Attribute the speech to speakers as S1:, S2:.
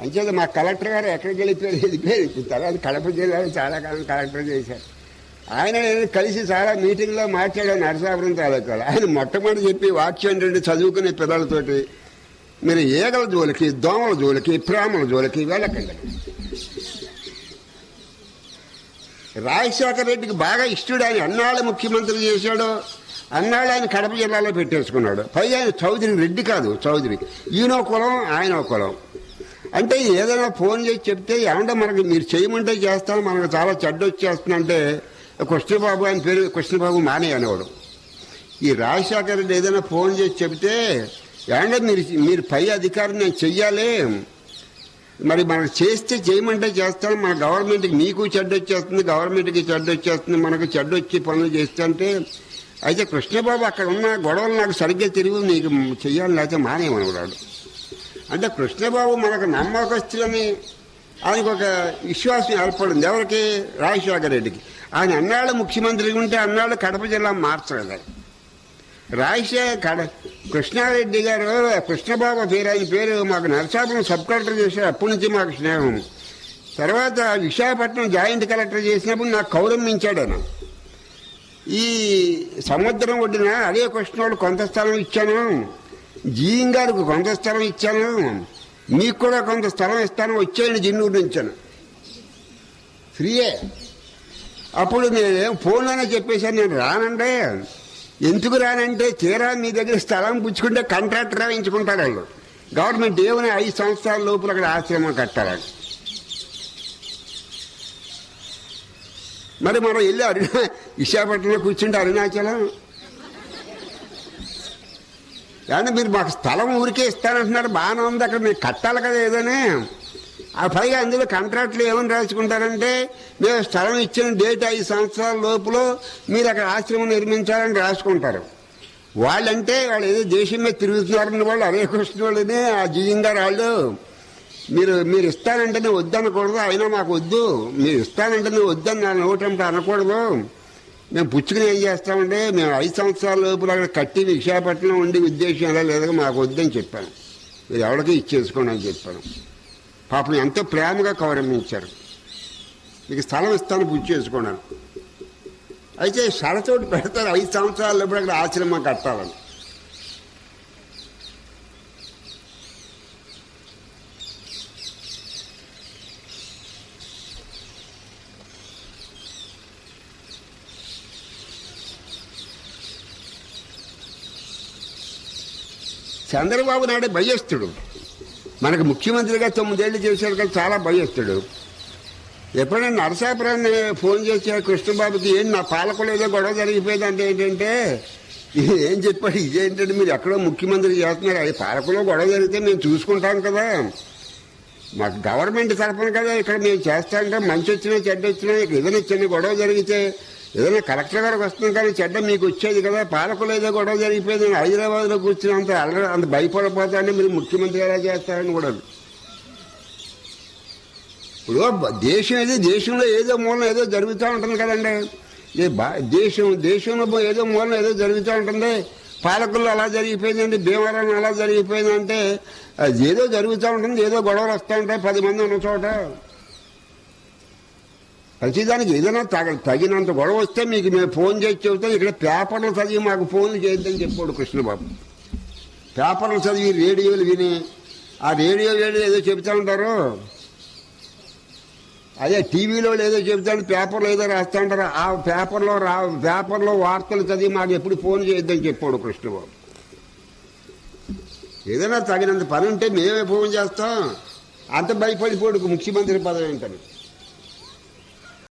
S1: అంచేత మా కలెక్టర్ గారు ఎక్కడికి వెళ్ళిపోయారు? వెళ్ళిపోయారు ఇప్పుడు తర్వాత కడప జిల్లాలో చాలా కాలం కలెక్టర్ చేశారు. ఆయన నేను కలిసి చాలా మీటింగ్లో మాట్లాడాను నరసాపురం తాలూకాలో. ఆయన మొట్టమొదటి చెప్పి వాక్యం ఏంటంటే చదువుకునే పిల్లలతోటి మీరు ఏగల జోలికి దోమల జోలికి ప్రేమల జోలికి వెళ్ళకండి. రాజశేఖర రెడ్డికి బాగా ఇష్టడు. ఆయన అన్నాళ్ళు ముఖ్యమంత్రి చేశాడు. అన్నాళ్ళు ఆయన కడప జిల్లాలో పెట్టేసుకున్నాడు. పై ఆయన చౌదరి రెడ్డి కాదు చౌదరి. ఈయనో కులం ఆయన కులం. అంటే ఏదైనా ఫోన్ చేసి చెప్తే ఏమంటే మనకి మీరు చేయమంటే చేస్తాను మనకు చాలా చెడ్డ వచ్చేస్తుందంటే కృష్ణబాబు అని పేరు కృష్ణబాబు మానే అనేవాడు. ఈ రాజశేఖర రెడ్డి ఏదైనా ఫోన్ చేసి చెబితే ఏమంటే మీరు మీరు పై అధికారం నేను చెయ్యాలి. మరి మనకు చేస్తే చేయమంటే చేస్తాను మన గవర్నమెంట్కి మీకు చెడ్డ వచ్చేస్తుంది గవర్నమెంట్కి చెడ్డ వచ్చేస్తుంది మనకు చెడ్డ వచ్చి పనులు చేస్తుంటే అయితే కృష్ణబాబు అక్కడ ఉన్న గొడవలు నాకు సరిగ్గా తిరిగి నీకు చెయ్యాలి లేకపోతే మానేమనుకున్నాడు అంటే కృష్ణబాబు మనకు నమ్మకస్తులని ఆయనకు ఒక విశ్వాసం ఏర్పడింది. ఎవరికి? రాజశేఖర రెడ్డికి. ఆయన అన్నాళ్ళు ముఖ్యమంత్రి ఉంటే అన్నాళ్ళు కడప జిల్లా మార్చలేదు. రాజశేఖర కడ కృష్ణారెడ్డి గారు కృష్ణబాబు పేరు ఆయన పేరు మాకు నరసాపురం సబ్ కలెక్టర్ చేశారు. అప్పటి నుంచి మాకు స్నేహం. తర్వాత విశాఖపట్నం జాయింట్ కలెక్టర్ చేసినప్పుడు నాకు కౌరంభించాడు ఆయన. ఈ సముద్రం ఒడ్డున అదే కృష్ణవాడు కొంత స్థలం ఇచ్చాను. జీఎం గారికి కొంత స్థలం ఇచ్చాను. మీకు కూడా కొంత స్థలం ఇస్తాను. వచ్చేయండి జిన్నూరు నుంచాను. ఫ్రీయే. అప్పుడు నేను ఫోన్లోనే చెప్పేశాను. నేను రానంటే ఎందుకు రానంటే తీరా మీ దగ్గర స్థలం పుచ్చుకుంటే కాంట్రాక్ట్ రాయించుకుంటారు వాళ్ళు. గవర్నమెంట్ ఏమైనా ఐదు సంవత్సరాల లోపల అక్కడ ఆశ్రమం కట్టాలని మరి మనం వెళ్ళి అరుణా విశాఖపట్నంలో కూర్చుంటే అరుణాచలం? కానీ మీరు మాకు స్థలం ఊరికే ఇస్తానంటున్నారు. బాగానే ఉంది అక్కడ. మీరు కట్టాలి కదా ఏదోనే. ఆ పైగా అందులో కాంట్రాక్ట్లు ఏమని రాసుకుంటారంటే మేము స్థలం ఇచ్చిన డేట్ ఐదు సంవత్సరాల లోపల మీరు అక్కడ ఆశ్రమం నిర్మించాలని రాసుకుంటారు. వాళ్ళంటే వాళ్ళు ఏదో దేశం మీద తిరుగుతున్నారని వాళ్ళు అరే కృష్ణ వాళ్ళని ఆ జిజింగ్ గారు వాళ్ళు. మీరు మీరు ఇస్తానంటేనే వద్దనకూడదు అయినా మాకు వద్దు. మీరు ఇస్తానంటేనే వద్దని నా నోటంటే అనకూడదు. మేము పుచ్చుకుని ఏం చేస్తామంటే మేము ఐదు సంవత్సరాల లోపల అక్కడ కట్టి విశాఖపట్నం ఉండి ఉద్దేశం ఎలా లేదు మాకు వద్దని చెప్పాను. మీరు ఎవరికి ఇచ్చేసుకోండి అని చెప్పాను. పాపం ఎంతో ప్రేమగా గౌరవించారు మీకు స్థలం ఇస్తాను పూజ చేసుకున్నాను అయితే షరతోటి పెడతారు ఐదు సంవత్సరాల లోపల అక్కడ ఆశ్రమం కట్టాలని. చంద్రబాబు నాయుడు భయస్తుడు మనకు ముఖ్యమంత్రిగా తొమ్మిదేళ్ళు చేశాడు కదా చాలా భయస్తుడు ఎప్పుడైనా నరసాపురాన్ని ఫోన్ చేసే కృష్ణబాబుకి ఏం నా పాలకులు ఏదో గొడవ జరిగిపోయేది అంటే ఏంటంటే ఏం చెప్పాడు ఇదేంటంటే మీరు ఎక్కడో ముఖ్యమంత్రి చేస్తున్నారు అది పాలకులో గొడవ జరిగితే మేము చూసుకుంటాం కదా. మాకు గవర్నమెంట్ తరఫున కదా ఇక్కడ మేము చేస్తాంటే మంచి వచ్చినా చెడ్డ వచ్చినా ఏదైనా చిన్న గొడవ జరిగితే ఏదైనా కలెక్టర్ గారికి వస్తుంది కానీ చెడ్డ మీకు వచ్చేది కదా పాలకులు ఏదో గొడవ జరిగిపోయింది. హైదరాబాద్లో కూర్చుని అంత అల్లరి అంత భయపడిపోతానే మీరు ముఖ్యమంత్రి ఎలా చేస్తారని కూడా. ఇప్పుడు దేశం ఏది దేశంలో ఏదో మూలం ఏదో జరుగుతూ ఉంటుంది కదండి. ఇది బా- దేశం దేశంలో ఏదో మూలం ఏదో జరుగుతూ ఉంటుంది. పాలకుల్లో అలా జరిగిపోయిందండి భీమవరం అలా జరిగిపోయిందంటే అది ఏదో జరుగుతూ ఉంటుంది ఏదో గొడవలు వస్తూ ఉంటాయి పది మంది ఉన్న చోట. ప్రతిదానికి ఏదైనా తగ తగినంత గొడవ వస్తే మీకు మేము ఫోన్ చేసి చెబుతాం ఇక్కడ పేపర్లు చదివి మాకు ఫోన్లు చేయొద్దని చెప్పాడు కృష్ణబాబు. పేపర్లు చదివి రేడియోలు విని ఆ రేడియో వేడి ఏదో చెబుతూ ఉంటారు. అదే టీవీలో ఏదో చెబుతాడు పేపర్లో ఏదో రాస్తా ఉంటారు. ఆ పేపర్లో రా పేపర్లో వార్తలు చదివి మాకు ఎప్పుడు ఫోన్ చేయొద్దని చెప్పాడు కృష్ణబాబు. ఏదైనా తగినంత పని ఉంటే మేమే ఫోన్ చేస్తాం. అంత భయపడిపోడు ముఖ్యమంత్రి పదవి ఏంటని.